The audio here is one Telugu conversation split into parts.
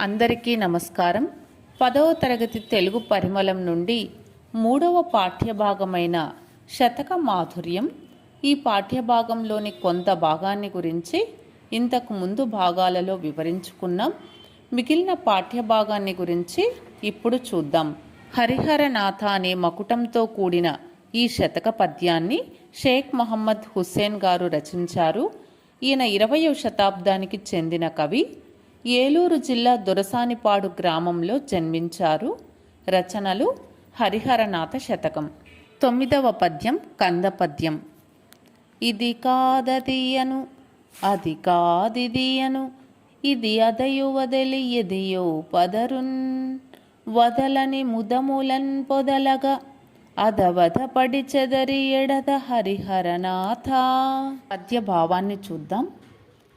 అందరికీ నమస్కారం. పదవ తరగతి తెలుగు పరిమళం నుండి మూడవ పాఠ్యభాగమైన శతక మాధుర్యం. ఈ పాఠ్యభాగంలోని కొంత భాగాన్ని గురించి ఇంతకు ముందు భాగాలలో వివరించుకున్నాం. మిగిలిన పాఠ్యభాగాన్ని గురించి ఇప్పుడు చూద్దాం. హరిహరనాథ అనే మకుటంతో కూడిన ఈ శతక పద్యాన్ని షేక్ మహమ్మద్ హుస్సేన్ గారు రచించారు. ఈయన ఇరవయో శతాబ్దానికి చెందిన కవి. ఏలూరు జిల్లా దొరసానిపాడు గ్రామంలో జన్మించారు. రచనలు హరిహరనాథ శతకం. తొమ్మిదవ పద్యం కంద పద్యం ఇది కాదదియను అది కాదిదియను ఇది అదయు వదలి ఎదియో పదరున్ వదలని ముదములన్ పొదలగా అధవధపడి పడి చెదరి ఎడద హరిహరనాథ. పద్య భావాన్ని చూద్దాం.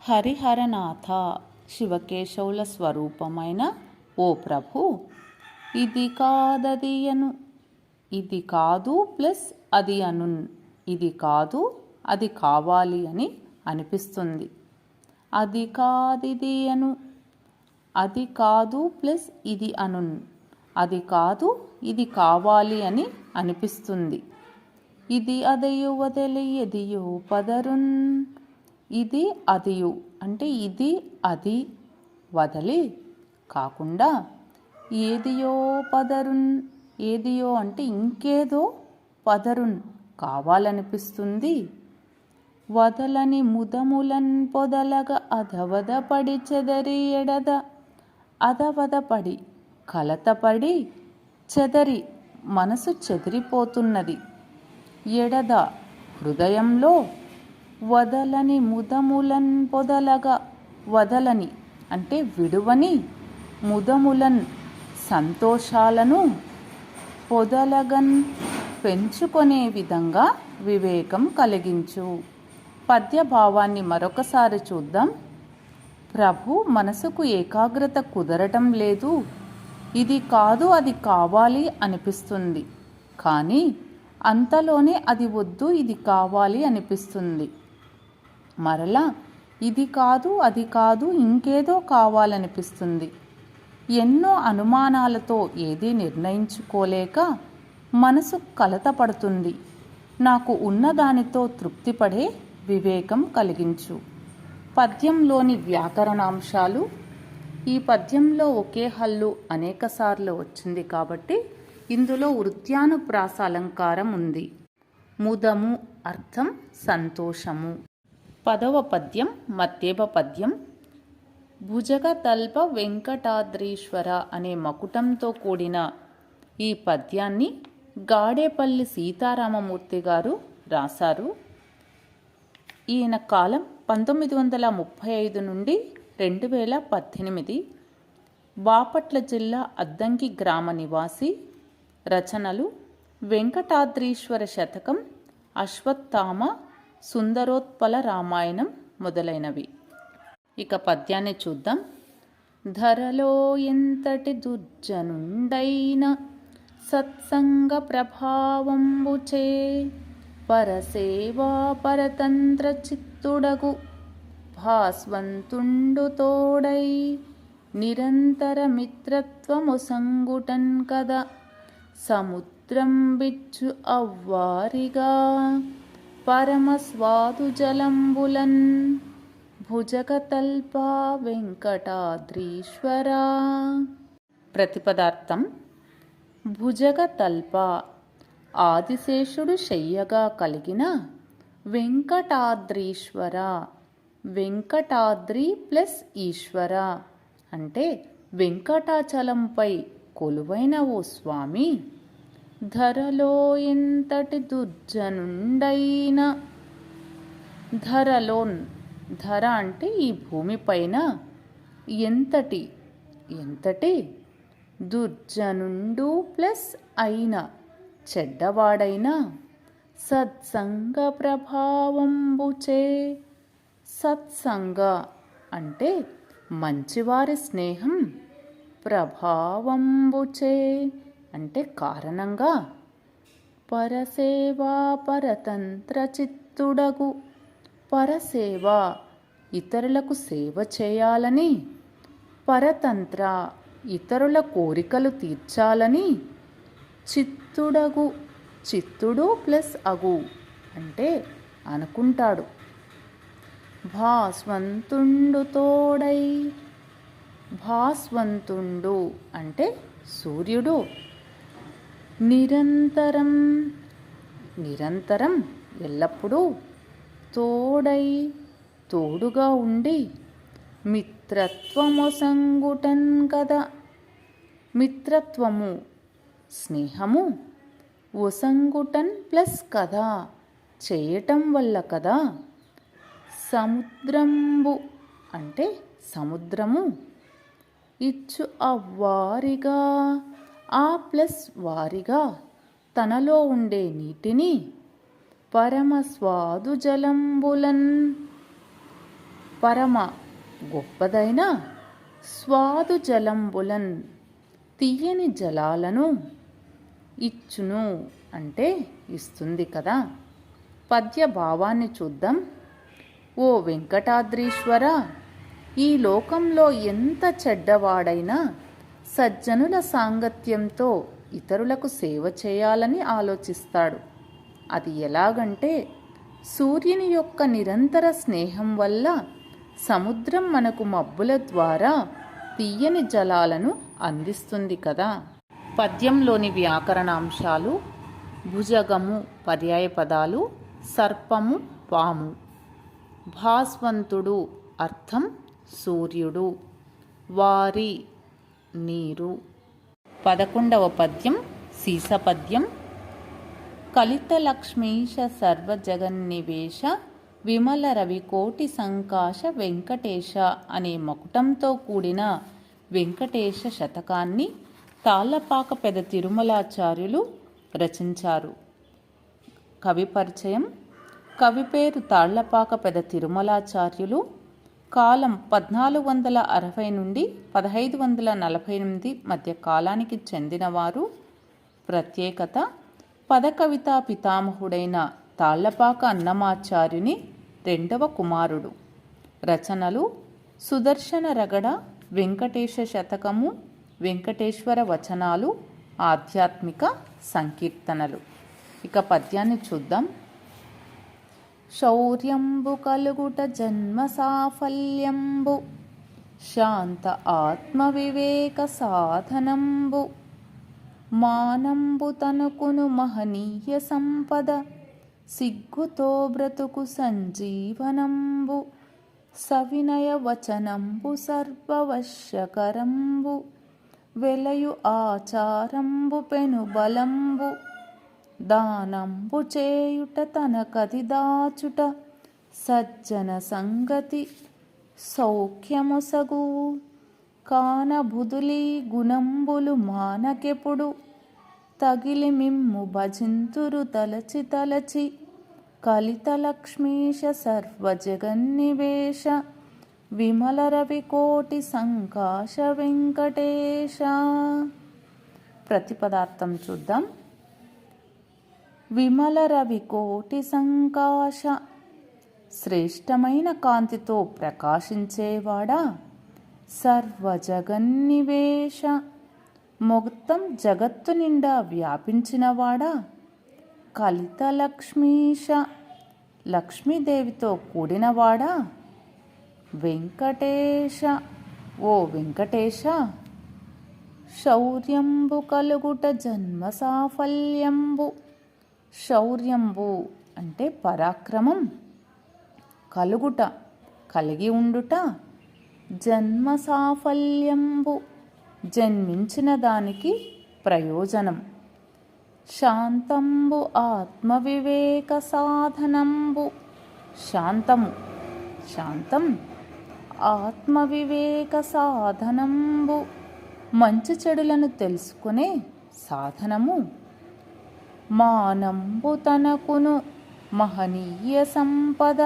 హరిహరనాథ. శివకేశవుల స్వరూపమైన ఓ ప్రభు ఇది కాదదియను ఇది కాదు ప్లస్ అది అను ఇది కాదు అది కావాలి అని అనిపిస్తుంది. అది కాదిది అను అది కాదు ప్లస్ ఇది అను అది కాదు ఇది కావాలి అని అనిపిస్తుంది. ఇది అదయు వదలి ఎదియు పదరున్ ఇది అదియు అంటే ఇది అది వదలి కాకుండా ఏదియో పదరున్ ఏదియో అంటే ఇంకేదో పదరున్ కావాలనిపిస్తుంది. వదలని ముదములన్ పొదలగ అధవదపడి చెదరి ఎడద అధవదపడి కలతపడి చెదరి మనసు చెదిరిపోతున్నది. ఎడద హృదయంలో వదలని ముదములన్ పొదలగా వదలని అంటే విడువని ముదములన్ సంతోషాలను పొదలగన్ పెంచుకునే విధంగా వివేకం కలిగించు. పద్య భావాన్ని మరొకసారి చూద్దాం. ప్రభు మనసుకు ఏకాగ్రత కుదరటం లేదు. ఇది కాదు అది కావాలి అనిపిస్తుంది. కానీ అంతలోనే అది వద్దు ఇది కావాలి అనిపిస్తుంది. మరలా ఇది కాదు అది కాదు ఇంకేదో కావాలనిపిస్తుంది. ఎన్నో అనుమానాలతో ఏదీ నిర్ణయించుకోలేక మనసు కలతపడుతుంది. నాకు ఉన్నదానితో తృప్తిపడే వివేకం కలిగించు. పద్యంలోని వ్యాకరణాంశాలు ఈ పద్యంలో ఒకే హల్లు అనేకసార్లు వచ్చింది కాబట్టి ఇందులో వృత్యానుప్రాస అలంకారం ఉంది. ముదము అర్థం సంతోషము. పదవ పద్యం మధ్యవ పద్యం. భుజగతల్ప వెంకటాద్రీశ్వర అనే మకుటంతో కూడిన ఈ పద్యాన్ని గాడేపల్లి సీతారామమూర్తి గారు రాశారు. ఈయన కాలం పంతొమ్మిది వందల ముప్పై ఐదు నుండి రెండు వేల పద్దెనిమిది. బాపట్ల జిల్లా అద్దంకి గ్రామ నివాసి. రచనలు వెంకటాద్రీశ్వర శతకం అశ్వత్థామ సుందరోత్పల రామాయణం మొదలైనవి. ఇక పద్యాన్ని చూద్దాం. ధరలో ఎంతటి దుర్జనుండైన సత్సంగ ప్రభావంబుచే పరసేవా పరతంత్ర చిత్తుడగు భాస్వంతుండు తోడై నిరంతర మిత్రత్వము సంగుటన్ కదా సముద్రం బిచ్చు అవ్వారిగా పరమ భుజగతల్పా వెంకటాద్రీశ్వరా. ప్రతిపదార్థం భుజగతల్ప ఆదిశేషుడు శయ్యగా కలిగిన వెంకటాద్రీశ్వర. వెంకటాద్రి ప్లస్ ఈశ్వర అంటే వెంకటాచలంపై కొలువైన ఓ స్వామి. ధరలో ఎంతటి దుర్జనుండైన ధరలోన్ ధర అంటే ఈ భూమిపైన ఎంతటి ఎంతటి దుర్జనుండు ప్లస్ అయిన చెడ్డవాడైన సత్సంగ ప్రభావంబుచే సత్సంగ అంటే మంచివారి స్నేహం ప్రభావంబుచే అంటే కారణంగా పరసేవా పరతంత్ర చిత్తుడగు. పరసేవ ఇతరులకు సేవ చేయాలని పరతంత్ర ఇతరుల కోరికలు తీర్చాలని చిత్తుడగు. చిత్తుడు ప్లస్ అగు అంటే అనుకుంటాడు. భాస్వంతుండు తోడై. భాస్వంతుండు అంటే సూర్యుడు. నిరంతరం నిరంతరం ఎల్లప్పుడూ తోడై తోడుగా ఉండి మిత్రత్వము సంగుటన్ కదా. మిత్రత్వము స్నేహము ఒసంగుటన్ ప్లస్ కదా చేయటం వల్ల కదా. సముద్రంబు అంటే సముద్రము. ఇచ్చు అవ్వారిగా ఆ ప్లస్ వారిగా తనలో ఉండే నీటిని పరమ స్వాదు జలంబులన్ పరమ గొప్పదైన స్వాదు జలంబులన్ తీయని జలాలను ఇచ్చును అంటే ఇస్తుంది కదా. పద్య భావాన్ని చూద్దాం. ఓ వెంకటాద్రీశ్వర ఈ లోకంలో ఎంత చెడ్డవాడైనా సజ్జనుల సాంగత్యంతో ఇతరులకు సేవ చేయాలని ఆలోచిస్తాడు. అది ఎలాగంటే సూర్యుని యొక్క నిరంతర స్నేహం వల్ల సముద్రం మనకు మబ్బుల ద్వారా తీయని జలాలను అందిస్తుంది కదా. పద్యంలోని వ్యాకరణాంశాలు భుజగము పర్యాయ పదాలు సర్పము పాము. భాస్వంతుడు అర్థం సూర్యుడు. వారి నీరు. పదకొండవ పద్యం సీసపద్యం. కలితలక్ష్మీశ సర్వజగన్నివేశ విమల రవికోటి సంకాశ వెంకటేశ అనే మకుటంతో కూడిన వెంకటేశ శతకాన్ని తాళ్ళపాక పెద తిరుమలాచార్యులు రచించారు. కవి పరిచయం. కవి పేరు తాళ్ళపాక పెద తిరుమలాచార్యులు. కాలం పద్నాలుగు వందల అరవై నుండి పదహైదు వందల నలభై ఎనిమిది మధ్య కాలానికి చెందినవారు. ప్రత్యేకత పదకవితా పితామహుడైన తాళ్ళపాక అన్నమాచార్యుని రెండవ కుమారుడు. రచనలు సుదర్శన రగడ వెంకటేశ శతకము వెంకటేశ్వర వచనాలు ఆధ్యాత్మిక సంకీర్తనలు. ఇక పద్యాన్ని చూద్దాం. శౌర్యంబు కలుగుట జన్మ సాఫల్యంబు శాంత ఆత్మ వివేక సాధనంబు మానంబు తనుకును మహనీయ సంపద సిగ్గుతో బ్రతుకు సంజీవనంబు సవినయ వచనంబు సర్వవశ్యకరంబు వెలయు ఆచారంబు పెను బలంబు దానంబు చేయుట తనకది దాచుట సజ్జన సంగతి సౌఖ్యముసగు కానబుదులి గుణంబులు మానకెప్పుడు తగిలి మిమ్ము భజింతురు తలచి తలచి. కలిత లక్ష్మీశ సర్వజగన్నివేశ విమల రవి కోటి సంకాశ వెంకటేశ. ప్రతిపదార్థం చూద్దాం. విమల రవి కోటి సంకాశ. శ్రేష్టమైన కాంతితో ప్రకాశించేవాడా? సర్వజగన్నివేశ. మొత్తం జగత్తు నిండా వ్యాపించినవాడా? కలిత లక్ష్మీశ. లక్ష్మీదేవితో కూడినవాడా? వెంకటేశ. ఓ వెంకటేశ! శౌర్యంబు కలుగుట జన్మ సాఫల్యంబు. శౌర్యంబు అంటే పరాక్రమం. కలుగుట కలిగి ఉండుట జన్మ సాఫల్యంబు జన్మించిన దానికి ప్రయోజనం. శాంతంబు ఆత్మవివేక సాధనంబు శాంతము. శాంతం ఆత్మవివేక సాధనంబు మంచి చెడులను తెలుసుకునే సాధనము. మానంబు తనకును మహనీయ సంపద.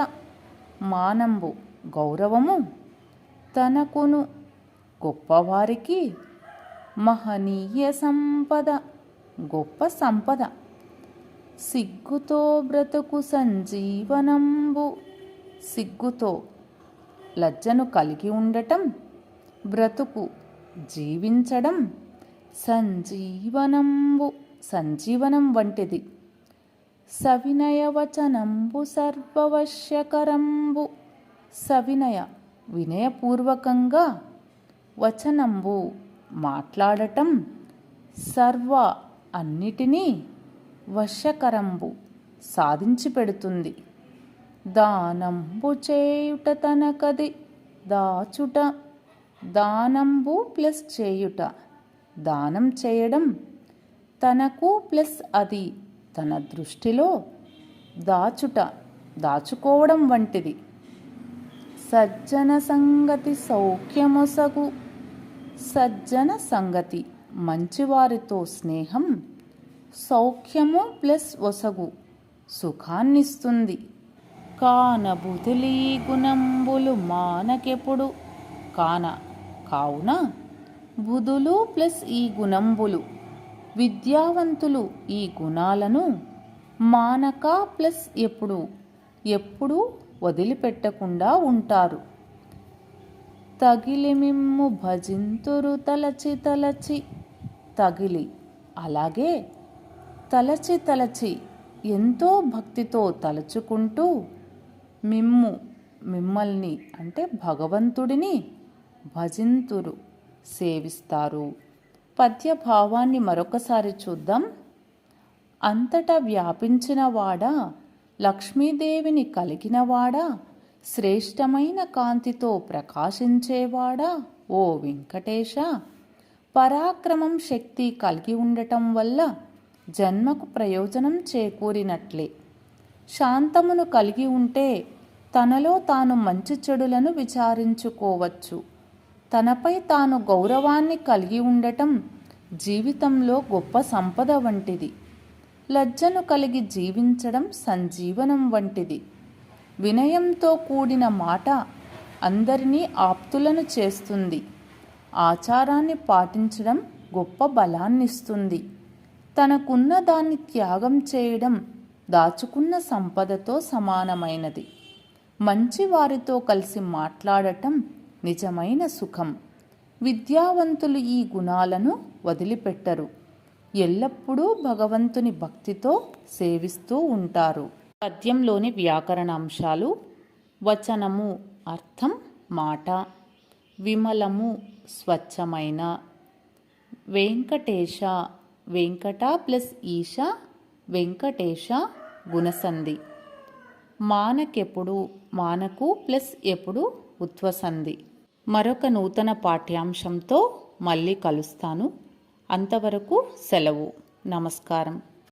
మానంబు గౌరవము తనకును గొప్పవారికి మహనీయ సంపద గొప్ప సంపద. సిగ్గుతో బ్రతుకు సంజీవనంబు. సిగ్గుతో లజ్జను కలిగి ఉండటం బ్రతుకు జీవించడం సంజీవనంబు. సంజీవనం వంటిది. సవినయవచనంబు సర్వవశ్యకరంబు. సవినయ వినయపూర్వకంగా వచనంబు మాట్లాడటం సర్వ అన్నిటినీ వశకరంబు సాధించి పెడుతుంది. దానంబు చేయుట తనకది దాచుట. దానంబు ప్లస్ చేయుట. దానం చేయడం తనకు ప్లస్ అది తన దృష్టిలో దాచుట దాచుకోవడం వంటిది. సజ్జన సంగతి సౌఖ్యమొసగు. సజ్జన సంగతి మంచివారితో స్నేహం సౌఖ్యము ప్లస్ ఒసగు సుఖాన్నిస్తుంది. కాన బుధులీ గుణంబులు మానకెప్పుడు? కాన కావున బుధులు ప్లస్ ఈ గుణంబులు. విద్యావంతులు ఈ గుణాలను మానక ప్లస్ ఎప్పుడు ఎప్పుడూ వదిలిపెట్టకుండా ఉంటారు. తగిలి మిమ్ము భజింతురు తలచి తలచి తగిలి అలాగే తలచి తలచి ఎంతో భక్తితో తలుచుకుంటూ మిమ్ము మిమ్మల్ని అంటే భగవంతుడిని భజింతురు సేవిస్తారు. పద్యభావాన్ని మరొకసారి చూద్దాం. అంతటా వ్యాపించినవాడా లక్ష్మీదేవిని కలిగినవాడా శ్రేష్టమైన కాంతితో ప్రకాశించేవాడా ఓ వెంకటేశ! పరాక్రమం శక్తి కలిగి ఉండటం వల్ల జన్మకు ప్రయోజనం చేకూరినట్లే. శాంతమును కలిగి ఉంటే తనలో తాను మంచి చెడులను విచారించుకోవచ్చు. తనపై తాను గౌరవాన్ని కలిగి ఉండటం జీవితంలో గొప్ప సంపద వంటిది. లజ్జను కలిగి జీవించడం సంజీవనం వంటిది. వినయంతో కూడిన మాట అందరినీ ఆప్తులను చేస్తుంది. ఆచారాన్ని పాటించడం గొప్ప బలాన్నిస్తుంది. తనకున్న దాన్ని త్యాగం చేయడం దాచుకున్న సంపదతో సమానమైనది. మంచి వారితో కలిసి మాట్లాడటం నిజమైన సుఖం. విద్యావంతులు ఈ గుణాలను వదిలిపెట్టరు. ఎల్లప్పుడూ భగవంతుని భక్తితో సేవిస్తూ ఉంటారు. పద్యంలోని వ్యాకరణ అంశాలు వచనము అర్థం మాట విమలము స్వచ్ఛమైన వెంకటేశ వెంకట ప్లస్ ఈశ వెంకటేశ గుణసంధి. మానకెప్పుడు మానకు ప్లస్ ఎప్పుడు ఉత్వసంధి. మరొక నూతన పాఠ్యాంశంతో మళ్ళీ కలుస్తాను. అంతవరకు సెలవు. నమస్కారం.